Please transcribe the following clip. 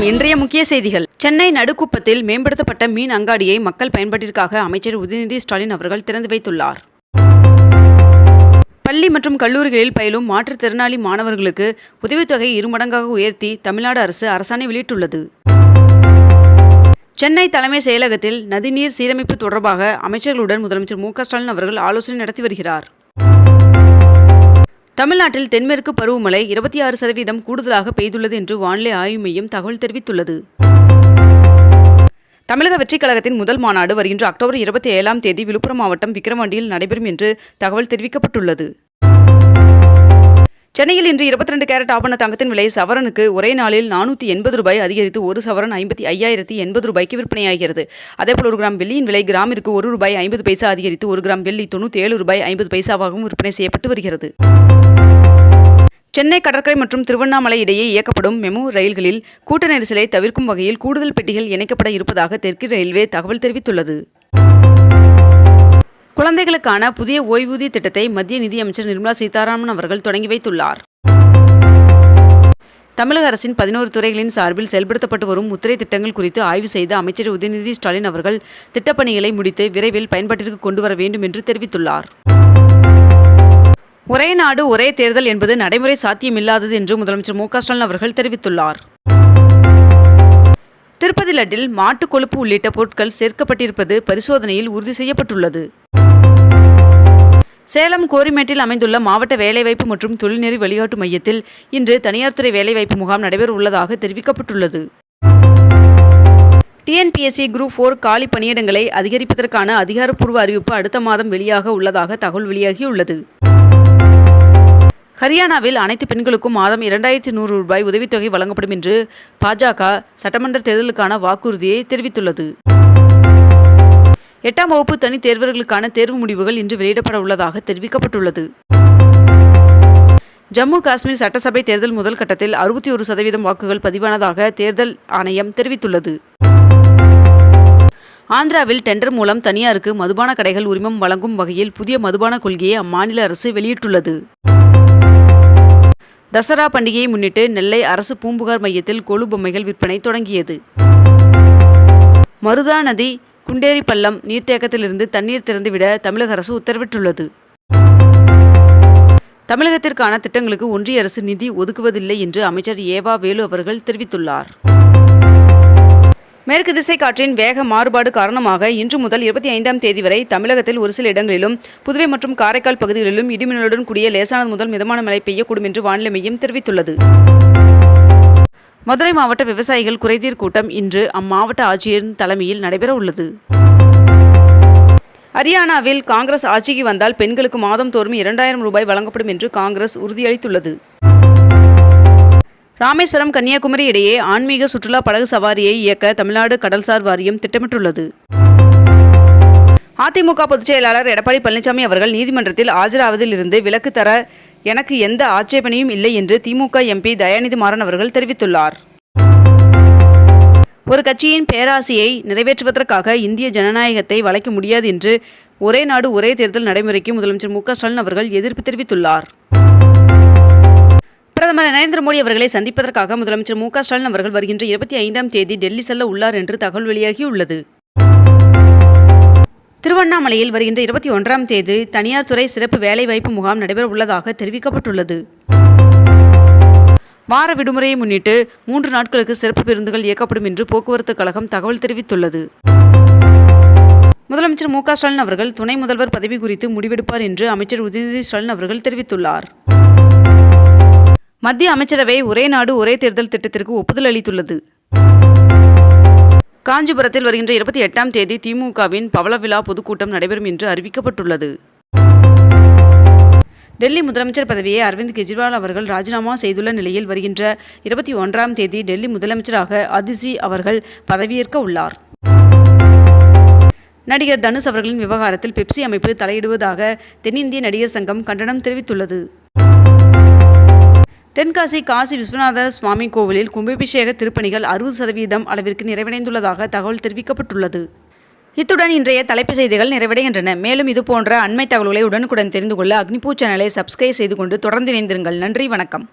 வணக்கம் இன்றைய முக்கிய செய்திகள். சென்னை நடுக்குப்பத்தில் மேம்படுத்தப்பட்ட மீன் அங்காடியை மக்கள் பயன்பாட்டிற்காக அமைச்சர் உதயநிதி ஸ்டாலின் அவர்கள் திறந்து வைத்துள்ளார். பள்ளி மற்றும் கல்லூரிகளில் பயிலும் மாற்றுத்திறனாளி மாணவர்களுக்கு உதவித்தொகை இருமடங்காக உயர்த்தி தமிழ்நாடு அரசு அரசாணை வெளியிட்டுள்ளது. சென்னை தலைமை செயலகத்தில் நதிநீர் சீரமைப்பு தொடர்பாக அமைச்சர்களுடன் முதலமைச்சர் மு க ஸ்டாலின் அவர்கள் ஆலோசனை நடத்தி வருகிறார். தமிழ்நாட்டில் தென்மேற்கு பருவமழை இருபத்தி ஆறு சதவீதம் கூடுதலாக பெய்துள்ளது என்று வானிலை ஆய்வு மையம் தகவல் தெரிவித்துள்ளது. தமிழக வெற்றிக் கழகத்தின் முதல் மாநாடு வருகின்ற அக்டோபர் இருபத்தி ஏழாம் தேதி விழுப்புரம் மாவட்டம் விக்கிரவாண்டியில் நடைபெறும் என்று தகவல் தெரிவிக்கப்பட்டுள்ளது. சென்னையில் இன்று இருபத்தி ரெண்டு கேரட் ஆபண தங்கத்தின் விலை சவரனுக்கு ஒரே நாளில் நானூற்றி எண்பது ரூபாய் அதிகரித்து ஒரு சவரன் ஐம்பத்தி ஐயாயிரத்தி எண்பது ரூபாய்க்கு விற்பனையாகிறது. அதேபோல் ஒரு கிராம் வெள்ளியின் விலை கிராமிற்கு ஒரு ரூபாய் ஐம்பது பைசா அதிகரித்து ஒரு கிராம் வெள்ளி தொண்ணூற்றி ஏழு ரூபாய் ஐம்பது பைசாவாகவும் விற்பனை செய்யப்பட்டு வருகிறது. சென்னை கடற்கரை மற்றும் திருவண்ணாமலை இடையே இயக்கப்படும் மெமு ரயில்களில் கூட்ட நெரிசலை தவிர்க்கும் வகையில் கூடுதல் பெட்டிகள் இணைக்கப்பட இருப்பதாக தெற்கு ரயில்வே தகவல் தெரிவித்துள்ளது. குழந்தைகளுக்கான புதிய ஓய்வூதிய திட்டத்தை மத்திய நிதியமைச்சர் நிர்மலா சீதாராமன் அவர்கள் தொடங்கி வைத்துள்ளார். தமிழக அரசின் பதினோரு துறைகளின் சார்பில் செயல்படுத்தப்பட்டு வரும் முத்திரை திட்டங்கள் குறித்து ஆய்வு செய்த அமைச்சர் உதயநிதி ஸ்டாலின் அவர்கள் திட்டப்பணிகளை முடித்து விரைவில் பயன்பாட்டிற்கு கொண்டு வர வேண்டும் என்று தெரிவித்துள்ளார். ஒரே நாடு ஒரே தேர்தல் என்பது நடைமுறை சாத்தியமில்லாதது என்று முதலமைச்சர் மு க ஸ்டாலின் அவர்கள் தெரிவித்துள்ளார். திருப்பதி லட்டில் மாட்டு கொழுப்பு உள்ளிட்ட பொருட்கள் சேர்க்கப்பட்டிருப்பது பரிசோதனையில் உறுதி செய்யப்பட்டுள்ளது. சேலம் கோரிமேட்டில் அமைந்துள்ள மாவட்ட வேலைவாய்ப்பு மற்றும் தொழில்நெறி வழிகாட்டு மையத்தில் இன்று தனியார் துறை வேலைவாய்ப்பு முகாம் நடைபெற உள்ளதாக தெரிவிக்கப்பட்டுள்ளது. டிஎன்பிஎஸ்சி குரூப் ஃபோர் காலி பணியிடங்களை அதிகரிப்பதற்கான அதிகாரப்பூர்வ அறிவிப்பு அடுத்த மாதம் வெளியாக உள்ளதாக தகவல் வெளியாகியுள்ளது. ஹரியானாவில் அனைத்து பெண்களுக்கும் மாதம் இரண்டாயிரத்தி நூறு ரூபாய் உதவித்தொகை வழங்கப்படும் என்று பாஜக சட்டமன்ற தேர்தலுக்கான வாக்குறுதியை தெரிவித்துள்ளது. எட்டாம் வகுப்பு தனி தேர்வர்களுக்கான தேர்வு முடிவுகள் இன்று வெளியிடப்பட உள்ளதாக தெரிவிக்கப்பட்டுள்ளது. ஜம்மு காஷ்மீர் சட்டசபை தேர்தல் முதல் கட்டத்தில் அறுபத்தி ஒரு சதவீதம் வாக்குகள் பதிவானதாக தேர்தல் ஆணையம் தெரிவித்துள்ளது. ஆந்திராவில் டெண்டர் மூலம் தனியாருக்கு மதுபான கடைகள் உரிமம் வழங்கும் வகையில் புதிய மதுபான கொள்கையை அம்மாநில அரசு வெளியிட்டுள்ளது. தசரா பண்டிகையை முன்னிட்டு நெல்லை அரசு பூம்புகார் மையத்தில் கொலு பொம்மைகள் விற்பனை தொடங்கியது. மருதா நதி குண்டேரி பள்ளம் நீர்த்தேக்கத்திலிருந்து தண்ணீர் திறந்துவிட தமிழக அரசு உத்தரவிட்டுள்ளது. தமிழகத்திற்கான திட்டங்களுக்கு ஒன்றிய அரசு நிதி ஒதுக்குவதில்லை என்று அமைச்சர் ஏவா வேலு அவர்கள் தெரிவித்துள்ளார். மேற்கு திசை காற்றின் வேக மாறுபாடு காரணமாக இன்று முதல் இருபத்தி ஐந்தாம் தேதி வரை தமிழகத்தில் ஒரு சில இடங்களிலும் புதுவை மற்றும் காரைக்கால் பகுதிகளிலும் இடிமின்னலுடன் கூடிய லேசானது முதல் மிதமான மழை பெய்யக்கூடும் என்று வானிலை மையம் தெரிவித்துள்ளது. மதுரை மாவட்ட விவசாயிகள் குறைதீர் கூட்டம் இன்று அம்மாவட்ட ஆட்சியரின் தலைமையில் நடைபெற உள்ளது. ஹரியானாவில் காங்கிரஸ் ஆட்சிக்கு வந்தால் பெண்களுக்கு மாதம் தோறும் இரண்டாயிரம் ரூபாய் வழங்கப்படும் என்று காங்கிரஸ் உறுதியளித்துள்ளது. ராமேஸ்வரம் கன்னியாகுமரி இடையே ஆன்மீக சுற்றுலா படகு சவாரியை இயக்க தமிழ்நாடு கடல்சார் வாரியம் திட்டமிட்டுள்ளது. அதிமுக பொதுச் செயலாளர் எடப்பாடி பழனிசாமி அவர்கள் நீதிமன்றத்தில் ஆஜராவதில் இருந்து விலக்கு தர எனக்கு எந்த ஆட்சேபனையும் இல்லை என்று திமுக எம்பி தயாநிதி மாறன் அவர்கள் தெரிவித்துள்ளார். ஒரு கட்சியின் பேராசையை நிறைவேற்றுவதற்காக இந்திய ஜனநாயகத்தை வளைக்க முடியாது என்று ஒரே நாடு ஒரே தேர்தல் நடைமுறைக்கு முதலமைச்சர் மு க ஸ்டாலின் அவர்கள் எதிர்ப்பு தெரிவித்துள்ளார். நரேந்திர மோடி அவர்களை சந்திப்பதற்காக முதலமைச்சர் மு ஸ்டாலின் அவர்கள் வருகின்ற இருபத்தி ஐந்தாம் தேதி டெல்லி செல்ல உள்ளார் என்று தகவல் வெளியாகியுள்ளது. திருவண்ணாமலையில் வருகின்ற இருபத்தி ஒன்றாம் தேதி தனியார் துறை சிறப்பு வேலைவாய்ப்பு முகாம் நடைபெற உள்ளதாக தெரிவிக்கப்பட்டுள்ளது. வார விடுமுறையை முன்னிட்டு மூன்று நாட்களுக்கு சிறப்பு பேருந்துகள் இயக்கப்படும் என்று போக்குவரத்து கழகம் தகவல் தெரிவித்துள்ளது. முதலமைச்சர் மு ஸ்டாலின் அவர்கள் துணை முதல்வர் பதவி குறித்து முடிவெடுப்பார் என்று அமைச்சர் உதயநிதி ஸ்டாலின் அவர்கள் தெரிவித்துள்ளார். மத்திய அமைச்சரவை ஒரே நாடு ஒரே தேர்தல் திட்டத்திற்கு ஒப்புதல் அளித்துள்ளது. காஞ்சிபுரத்தில் வருகின்ற இருபத்தி எட்டாம் தேதி திமுகவின் பவள விழா பொதுக்கூட்டம் நடைபெறும் என்று அறிவிக்கப்பட்டுள்ளது. டெல்லி முதலமைச்சர் பதவியை அரவிந்த் கெஜ்ரிவால் அவர்கள் ராஜினாமா செய்துள்ள நிலையில் வருகின்ற இருபத்தி ஒன்றாம் தேதி டெல்லி முதலமைச்சராக அதிசி அவர்கள் பதவியேற்க உள்ளார். நடிகர் தனுஷ் அவர்களின் விவகாரத்தில் பெப்சி அமைப்பு தலையிடுவதாக தென்னிந்திய நடிகர் சங்கம் கண்டனம் தெரிவித்துள்ளது. தென்காசி காசி விஸ்வநாதர் சுவாமி கோவிலில் கும்பாபிஷேக திருப்பணிகள் அறுபது சதவீதம் அளவிற்கு நிறைவடைந்துள்ளதாக தகவல் தெரிவிக்கப்பட்டுள்ளது. இத்துடன் இன்றைய தலைப்புச் செய்திகள் நிறைவடைகின்றன. மேலும் இதுபோன்ற அண்மை தகவல்களை உடனுக்குடன் தெரிந்து கொள்ள அக்னிபூ சேனலை சப்ஸ்கிரைப் செய்து கொண்டு தொடர்ந்து இணைந்திருங்கள். நன்றி வணக்கம்.